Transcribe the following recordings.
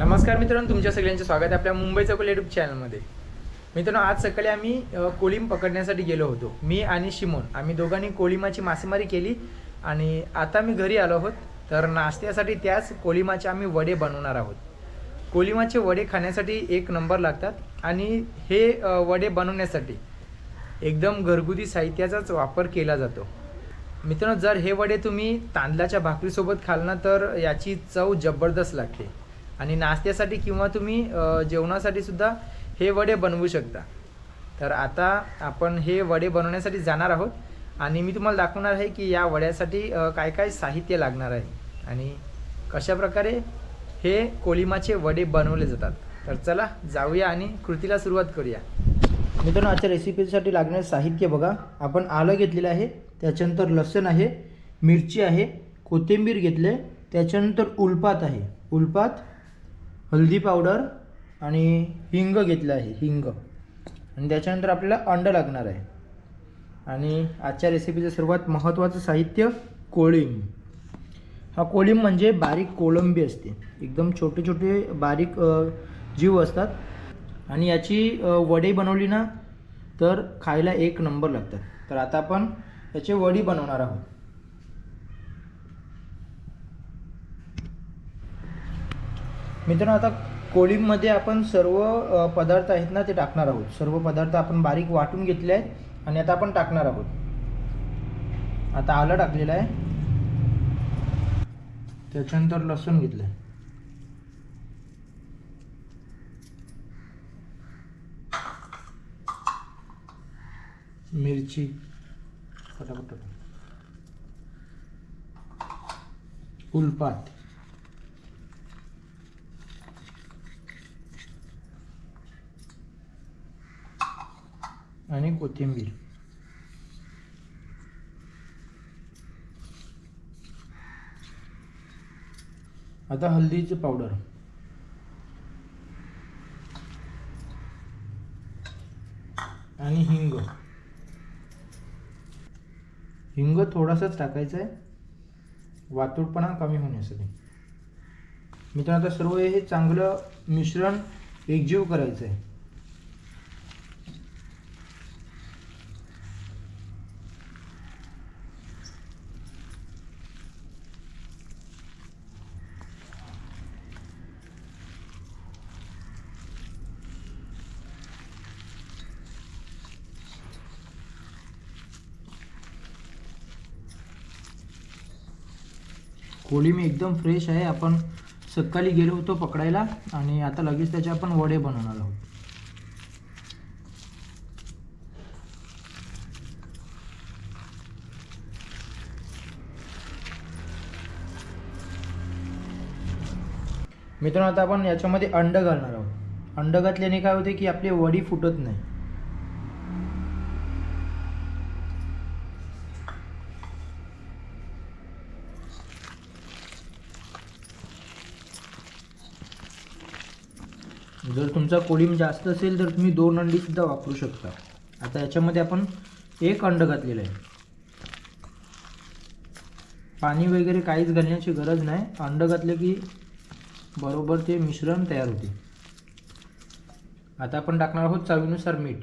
नमस्कार मित्रांनो तुमच्या सगळ्यांचे स्वागत आहे आपल्या मुंबई चौकल युट्यूब चॅनलमध्ये मित्रांनो आज सकाळी आम्ही कोळीम पकडण्यासाठी गेलो होतो. मी आणि शिमोन. आम्ही दोघांनी कोळीमाची मासेमारी केली आणि आता मी घरी आलो आहोत. तर नाश्त्यासाठी त्याच कोळीमाचे आम्ही वडे बनवणार आहोत. कोळीमाचे वडे खाण्यासाठी एक नंबर लागतात आणि हे वडे बनवण्यासाठी एकदम घरगुती साहित्याचाच वापर केला जातो. मित्रांनो जर हे वडे तुम्ही तांदळाच्या भाकरीसोबत खाल ना तर याची चव जबरदस्त लागते. आणि नाश्त्यासाठी किंवा तुम्ही जेवणासाठी सुद्धा हे वडे बनवू शकता. तर आता आपण हे वडे बनवण्यासाठी जाणार आहोत आणि मी तुम्हाला दाखवणार आहे की या वड्यासाठी काय काय साहित्य लागणार आहे आणि कशा प्रकारे हे कोलिमाचे वडे बनवले जातात. तर चला जाऊया आणि कृतीला सुरुवात करूया. मित्रांनो आजच्या रेसिपीसाठी लागणारे साहित्य बघा. आपण आलं घेतलेलं आहे त्याच्यानंतर लसूण आहे मिरची आहे कोथिंबीर घेतले त्याच्यानंतर उलपात आहे. उलपात हळदी पावडर आणि हिंग घेतलं आहे हिंग. आणि त्याच्यानंतर आपल्याला अंड लागणार आहे. आणि आजच्या रेसिपीचं सर्वात महत्त्वाचं साहित्य कोळिंब हा कोळिंब म्हणजे बारीक कोळंबी असते. एकदम छोटे छोटे बारीक जीव असतात. आणि याची वडी बनवली ना तर खायला एक नंबर लागतात. तर आता आपण याचे वडी बनवणार आहोत. मित्रांनो आता कोळीमध्ये आपण सर्व पदार्थ आहेत ना ते टाकणार आहोत. सर्व पदार्थ आपण बारीक वाटून घेतले आहेत आणि आता आपण टाकणार आहोत. आता आलं टाकलेलं आहे. त्याच्यानंतर लसूण घेतलं आहे मिरची फटाफट टाका. आणि कोथिंबीर. आता हल्दीची पावडर. आणि हिंग. हिंग थोडासाच टाकायचा आहे वातुडपणा कमी होण्यासाठी. मित्रांनो आता सर्व हे चांगलं मिश्रण एकजीव करायचं आहे कोळी मी एकदम फ्रेश आहे. आपण सकाळी गेलो होतो पकडायला आणि आता लगेच त्याचे आपण वडे बनवणार आहोत. मित्रांनो आता आपण याच्यामध्ये अंड घालणार आहोत. अंड घातल्याने काय होते की आपली वडी फुटत नाही. जर तुमचा कोळीम जास्त असेल तर तुम्ही दोन अंडी सुद्धा वापरू शकता. आता याच्यामध्ये आपण एक अंड घातलेलं आहे. पाणी वगैरे काहीच घालण्याची गरज नाही. अंड घातले की बरोबर ते मिश्रण तयार होते. आता आपण टाकणार आहोत चवीनुसार मीठ.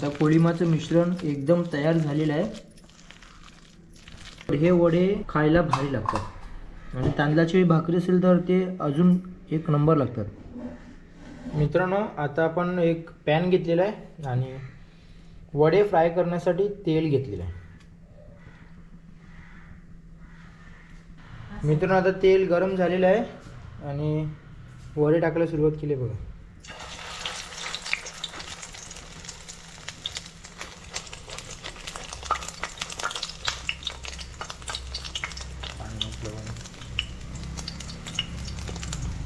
आता कोळिमाचं मिश्रण एकदम तयार झालेलं आहे. हे वडे खायला भारी लागतात. आणि तांदळाची भाकरी असेल तर ते अजून एक नंबर लागतात. मित्रांनो आता आपण एक पॅन घेतलेला आहे आणि वडे फ्राय करण्यासाठी तेल घेतलेलं आहे. मित्रांनो आता तेल गरम झालेलं आहे आणि वडे टाकायला सुरुवात केली बघा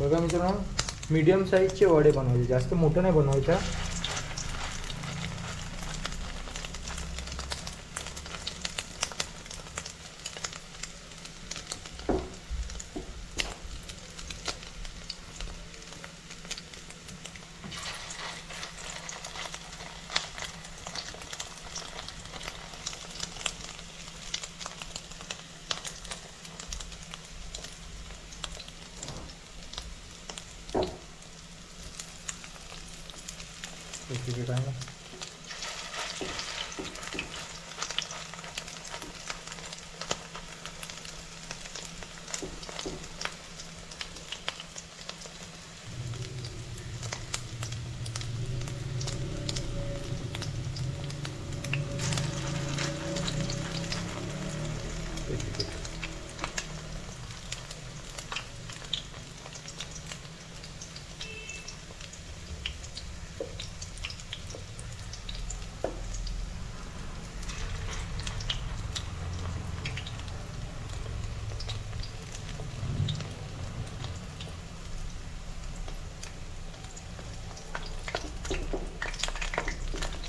बघा मित्रांनो मीडियम साईजचे वडे बनवायचे. जास्त मोठं नाही बनवायचा. ठीक आहे काय नाही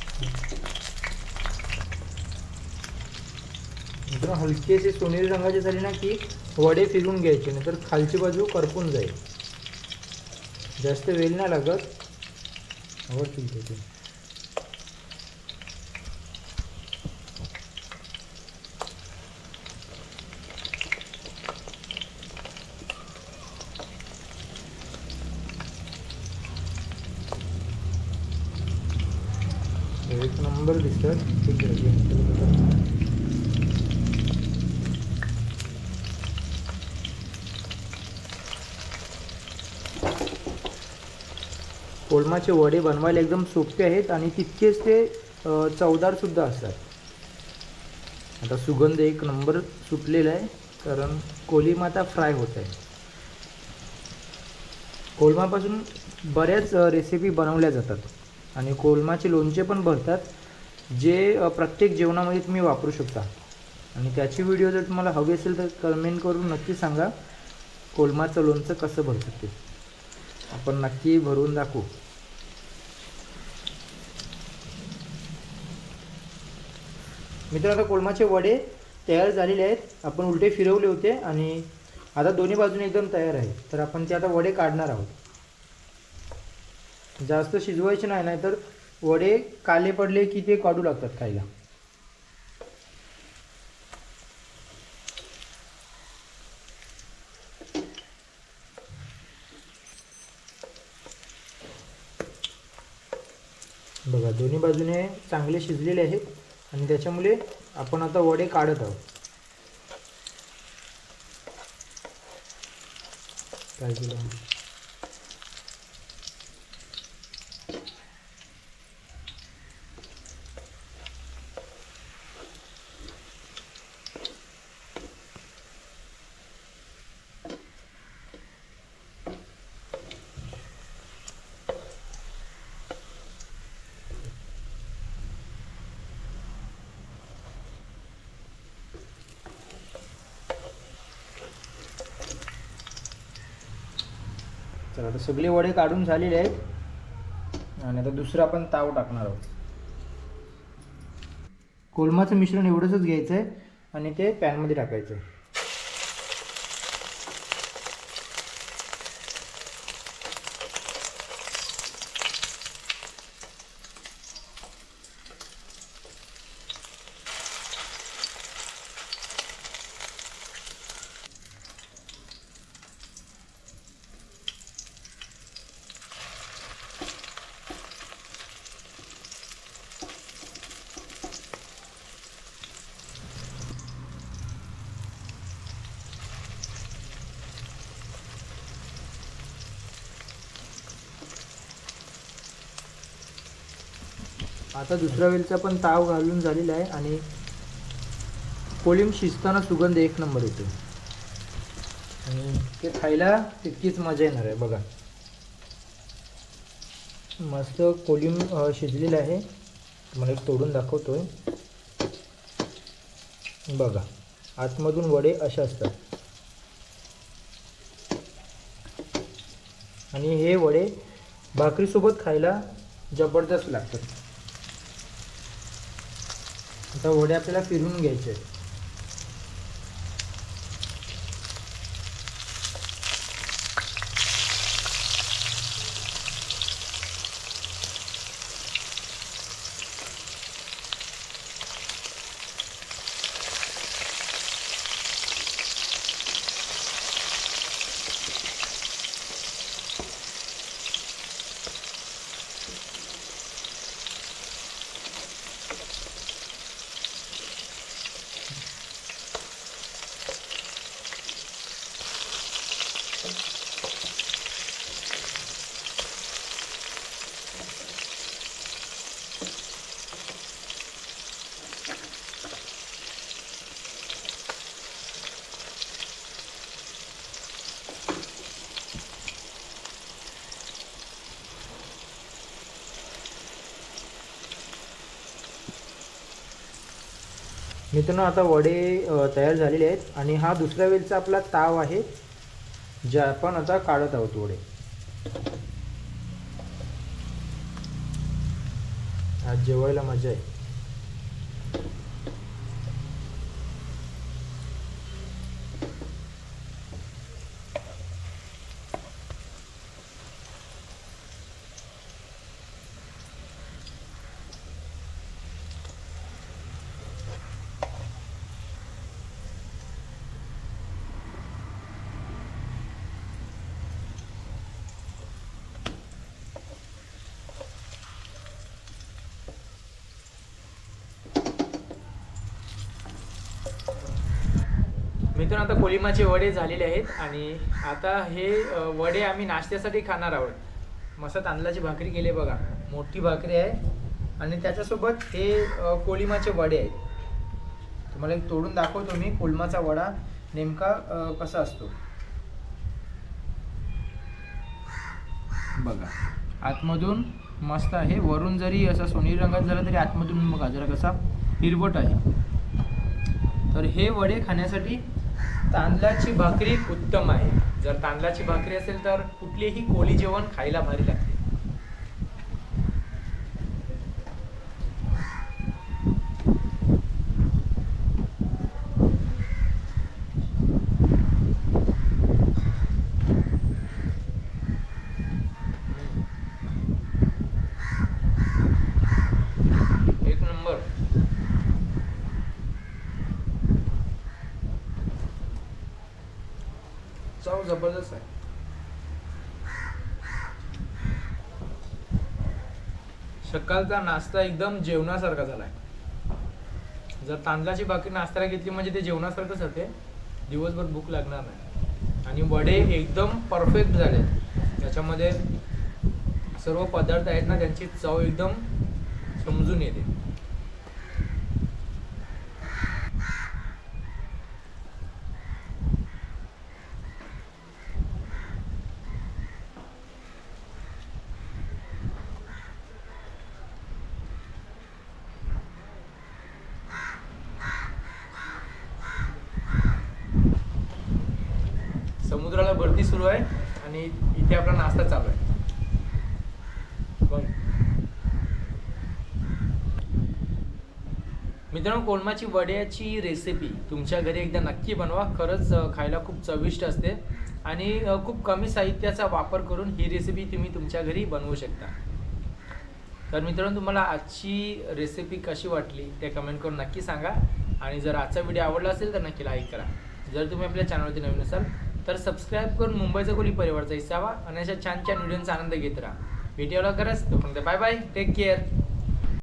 ठीक आहे, ठीक आहे. मित्र हलकेसे सोनेरी रंगाचे झाले ना की वडे फिरून घ्यायचे नाही तर खालची बाजू करपून जाईल. जास्त वेल नाही लागत. आवडतील त्याचे एक नंबर दिसतात ठीक आहे. कोलमाचे वडे बनवायला एकदम सोपे आहेत आणि तितकेच ते चवदारसुद्धा असतात. आता सुगंध एक नंबर सुटलेला आहे कारण कोलिमा आता फ्राय होत आहे. कोलमापासून बऱ्याच रेसिपी बनवल्या जातात आणि कोलमाचे लोणचे पण भरतात जे प्रत्येक जेवणामध्ये तुम्ही वापरू शकता. आणि त्याची व्हिडिओ जर तुम्हाला हवी असेल तर कमेंट करून नक्की सांगा कोलमाचं लोणचं कसं भरतात ते आपण नक्की भरून दाखवू. मित्र आता कोलमाचे वडे तयार झालेले आहेत. आपण उलटे फिरवले होते आणि आता दोन्ही बाजूने एकदम तयार आहे. तर आपण ते आता वडे काढणार आहोत. जास्त शिजवायचे नाही नाहीतर वडे काले पडले की ते काढू लागतात खायला. बघा दोन्ही बाजूने चांगले शिजलेले आहेत आणि त्याच्यामुळे आपण आता वडे काढत आहोत. काय केलं? तर आता सगळे वडे काढून झालेले आहेत. आणि आता दुसरा पण ताव टाकणार आहोत. कोलमाचं मिश्रण एवढंच घ्यायचं आहे आणि ते पॅनमध्ये टाकायचं आहे आता दुसऱ्या वेळचा पण ताव घालून झालेला आहे आणि कोलिम शिजताना सुगंध एक नंबर येतो. आणि ते खायला तितकीच मजा येणार आहे बघा. मस्त कोलिम शिजलेलं आहे. तुम्हाला एक तोडून दाखवतोय. बघा आतमधून वडे असे असतात. आणि हे वडे भाकरीसोबत खायला जबरदस्त लागतात. आता वडे आपल्याला फिरून घ्यायचे आहेत. मित्रांनो आता वडे तयार झालेले आहेत आणि हा दुसऱ्या वेळचा आपला ताव आहे जे आपण आता काढत आहोत वडे. आज जेवायला मजा आहे. तिथून आता कोलिमाचे वडे झालेले आहेत आणि आता हे वडे आम्ही नाश्त्यासाठी खाणार आहोत. मस्त तांदळाची भाकरी केली आहे बघा. मोठी भाकरी आहे. आणि त्याच्यासोबत हे कोलिमाचे वडे आहेत. तुम्हाला एक तोडून दाखवतो मी कोलमाचा वडा नेमका कसा असतो. बघा. आतमधून मस्त आहे. वरून जरी असा सोनेरी रंगात झाला तरी आतमधून बघा जरा कसा हिरवट आहे. तर हे वडे खाण्यासाठी तांदळाची भाकरी उत्तम आहे. जर तांदळाची भाकरी असेल तर कुठलेही कोळी जेवण खायला भारी लागते एक नंबर चव जबरदस्त आहे. सकाळचा नाश्ता एकदम जेवणासारखा झालाय. जर तांदळाची भाकरी नाश्त्याला घेतली म्हणजे ते जेवणासारखंच होते दिवसभर भूक लागणार नाही. आणि वडे एकदम परफेक्ट झाले. त्याच्यामध्ये सर्व पदार्थ आहेत ना त्यांची चव एकदम समजून येते. समुद्राला भरती सुरू आहे आणि इथे आपला नाश्ता चालू आहे. मित्रांनो कोलमाची वड्याची रेसिपी तुमच्या घरी एकदा नक्की बनवा. खरंच खायला खूप चविष्ट असते आणि खूप कमी साहित्याचा वापर करून ही रेसिपी तुम्ही तुमच्या घरी बनवू शकता. तर मित्रांनो तुम्हाला आजची रेसिपी कशी वाटली ते कमेंट करून नक्की सांगा. आणि जर आजचा व्हिडिओ आवडला असेल तर नक्की लाईक करा. जर तुम्ही आपल्या चॅनलवरती नवीन असाल तर सबस्क्राईब करून मुंबईचा कोली परिवारचा हिस्सा व्हा. आणि अशा छान छान व्हिडिओचा आनंद घेत राहा. व्हिडिओला खरंच फक्त बाय बाय टेक केअर